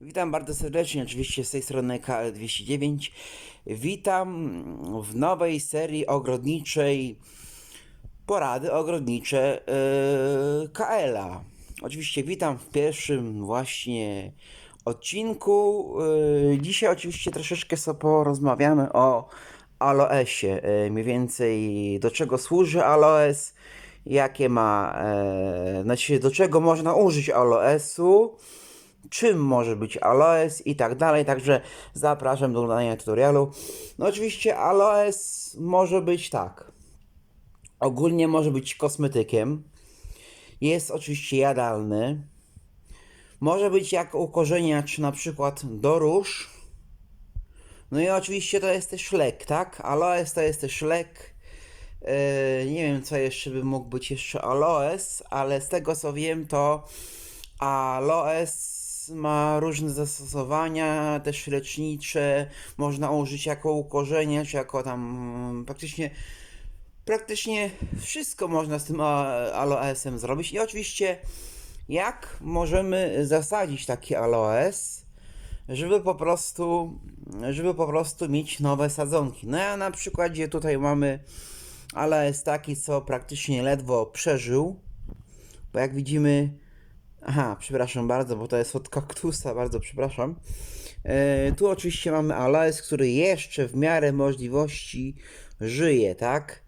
Witam bardzo serdecznie, oczywiście z tej strony KL209. Witam w nowej serii ogrodniczej porady ogrodnicze yy, KL-a. Oczywiście witam w pierwszym właśnie odcinku. Yy, dzisiaj oczywiście troszeczkę sobie porozmawiamy o aloesie. Yy, mniej więcej do czego służy aloes, jakie ma, yy, znaczy do czego można użyć aloesu czym może być aloes i tak dalej, także zapraszam do oglądania tutorialu. No oczywiście aloes może być tak. Ogólnie może być kosmetykiem. Jest oczywiście jadalny. Może być jako ukorzeniacz na przykład do róż. No i oczywiście to jest też lek, tak? Aloes to jest też lek. Yy, nie wiem, co jeszcze by mógł być jeszcze aloes, ale z tego co wiem, to aloes ma różne zastosowania, też lecznicze. Można użyć jako ukorzeniacz, jako tam praktycznie praktycznie wszystko można z tym aloesem zrobić. I oczywiście, jak możemy zasadzić taki aloes, żeby po prostu, żeby po prostu mieć nowe sadzonki. No ja na przykładzie tutaj mamy aloes taki, co praktycznie ledwo przeżył, bo jak widzimy, aha, przepraszam bardzo, bo to jest od kaktusa, bardzo przepraszam. E, tu oczywiście mamy aloes, który jeszcze w miarę możliwości żyje, tak?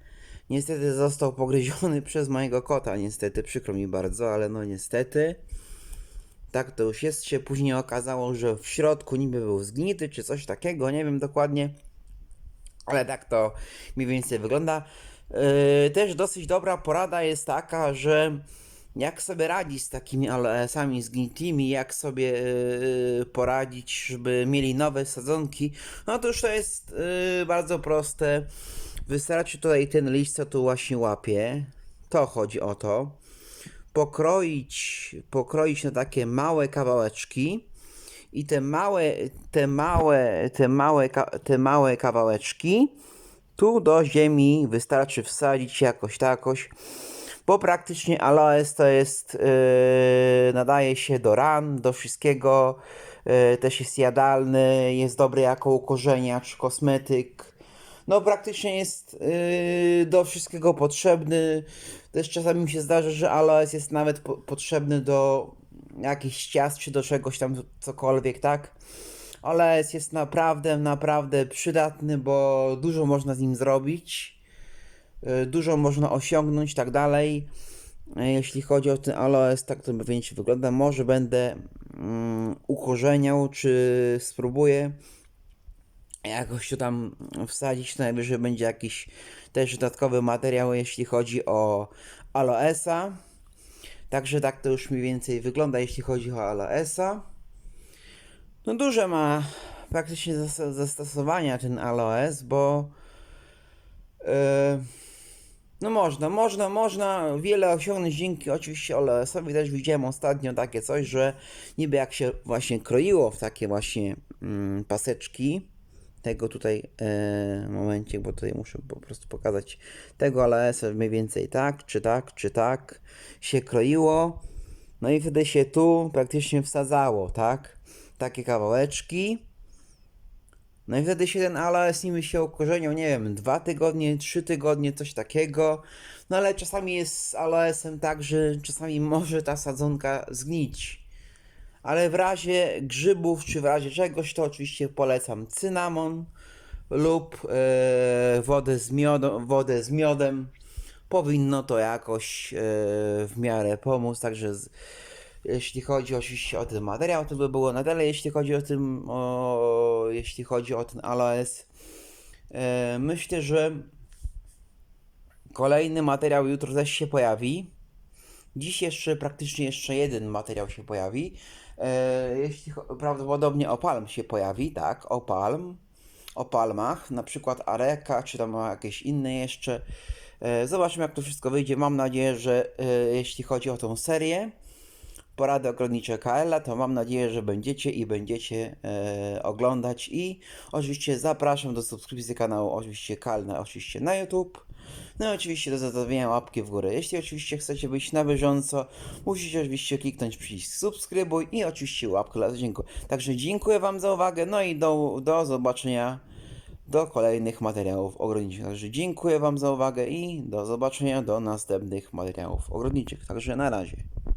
Niestety został pogryziony przez mojego kota, niestety, przykro mi bardzo, ale no niestety. Tak to już jest, się później okazało, że w środku niby był zgnity, czy coś takiego, nie wiem dokładnie. Ale tak to mniej więcej wygląda. Yy, też dosyć dobra porada jest taka, że jak sobie radzić z takimi aloesami zgnitymi, jak sobie yy, poradzić, żeby mieli nowe sadzonki, no to już to jest yy, bardzo proste. Wystarczy tutaj ten liść, co tu właśnie łapie. To chodzi o to. Pokroić, pokroić na takie małe kawałeczki i te małe, te małe, te małe, te małe kawałeczki tu do ziemi wystarczy wsadzić jakoś takoś, bo praktycznie aloes to jest, yy, nadaje się do ran, do wszystkiego, yy, też jest jadalny, jest dobry jako ukorzeniacz, kosmetyk, no praktycznie jest yy, do wszystkiego potrzebny. Też czasami mi się zdarza, że aloes jest nawet po potrzebny do jakichś ciast czy do czegoś tam cokolwiek, tak? Aloes jest naprawdę, naprawdę przydatny, bo dużo można z nim zrobić. Yy, Dużo można osiągnąć, tak dalej. Yy, Jeśli chodzi o ten aloes, tak to więcej wygląda. Może będę mm, ukorzeniał, czy spróbuję jakoś to tam wsadzić, najwyżej będzie jakiś też dodatkowy materiał, jeśli chodzi o aloesa. Także tak to już mniej więcej wygląda, jeśli chodzi o aloesa. No duże ma praktycznie zas- zastosowania ten aloes, bo yy, no można, można, można wiele osiągnąć dzięki oczywiście aloesowi. Też widziałem ostatnio takie coś, że niby jak się właśnie kroiło w takie właśnie mm, paseczki, tego tutaj e, momencie, bo tutaj muszę po prostu pokazać tego aloesa mniej więcej tak, czy tak, czy tak się kroiło. No i wtedy się tu praktycznie wsadzało, tak? Takie kawałeczki. No i wtedy się ten aloes niby się ukorzeniał, nie wiem, dwa tygodnie, trzy tygodnie, coś takiego. No ale czasami jest z aloesem tak, że czasami może ta sadzonka zgnić. Ale w razie grzybów czy w razie czegoś, to oczywiście polecam cynamon lub e, wodę, z miodem, wodę z miodem. Powinno to jakoś e, w miarę pomóc. Także z, jeśli chodzi oczywiście o ten materiał, to by było na tyle. Jeśli chodzi o tym, o, jeśli chodzi o ten aloes, e, myślę, że kolejny materiał jutro też się pojawi. Dziś jeszcze praktycznie jeszcze jeden materiał się pojawi. E, jeśli prawdopodobnie o palm się pojawi, tak, o palm, o palmach, na przykład areka, czy tam jakieś inne jeszcze. E, zobaczymy jak to wszystko wyjdzie. Mam nadzieję, że e, jeśli chodzi o tą serię porady ogrodnicze KL, to mam nadzieję, że będziecie i będziecie e, oglądać i oczywiście zapraszam do subskrypcji kanału oczywiście KL, na, oczywiście na YouTube. No i oczywiście do zostawienia łapki w górę. Jeśli oczywiście chcecie być na bieżąco, musicie oczywiście kliknąć przycisk subskrybuj i oczywiście łapkę dla dziękuję. Także dziękuję Wam za uwagę, no i do, do zobaczenia do kolejnych materiałów ogrodniczych. Także dziękuję Wam za uwagę i do zobaczenia do następnych materiałów ogrodniczych. Także na razie.